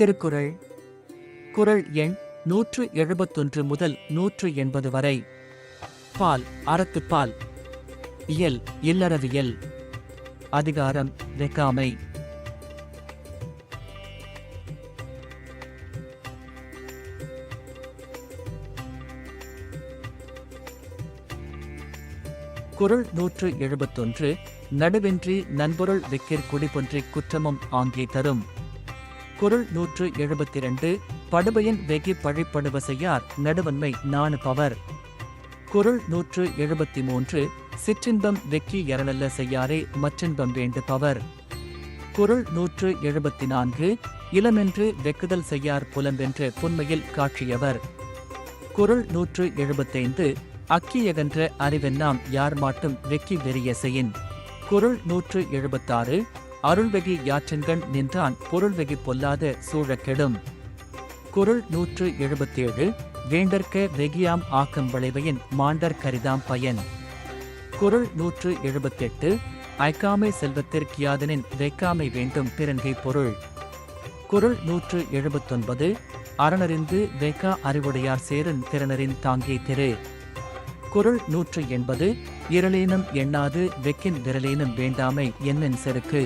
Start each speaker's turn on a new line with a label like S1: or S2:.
S1: திருக்குறள். குறள் எண் நூற்று எழுபத்தொன்று முதல் நூற்று எண்பது வரை. பால் அறத்துப்பால் இயல் இல்லறவியல் அதிகாரம் வெக்காமை குறள் நூற்று எழுபத்தொன்று நடுவென்றி நண்பொருள் வெக்கிற் குடிபொன்றிக் குற்றமும் ஆங்கே தரும். குரல் நூற்று எழுபத்திரண்டு படுபயன் வெகி பழிப்படுவ செய்யார் நடுவன்மை நானு பவர். குரல் நூற்று எழுபத்தி மூன்று சிற்றின்பம் வெக்கி எரளல்ல செய்யாரே மற்றின்பம் வேண்டு பவர். குரல் நூற்று எழுபத்தி நான்கு இளமென்று வெக்குதல் செய்யார் புலம்பென்று புன்மையில் காட்சியவர். குரல் நூற்று எழுபத்தைந்து அக்கியகன்ற அறிவெல்லாம் யார் மாட்டும் வெக்கி வெறிய செய்யின் குரல் நூற்று எழுபத்தாறு அருள்வெகி யாற்றென்கண் நின்றான் பொருள்வெகி பொல்லாத சூழக்கெடும். கெடும் நூற்று எழுபத்தேழு வேண்டற்க வெகியாம் ஆக்கம் விளைவையின் மாண்டர் கரிதாம் பயன். குரல் நூற்று எழுபத்தெட்டு ஐக்காமை செல்வத்திற்கியாதனின் வெக்காமை வேண்டும் பிறன்கை பொருள். குரல் நூற்று எழுபத்தொன்பது அறனறிந்து வெக்கா அறிவுடையார் சேரன் திறனரின் தாங்கிய திரு. குரல் நூற்று எண்பது இரளேனும் எண்ணாது வெக்கின் விரலேனும் வேண்டாமை என்னென் செருக்கு?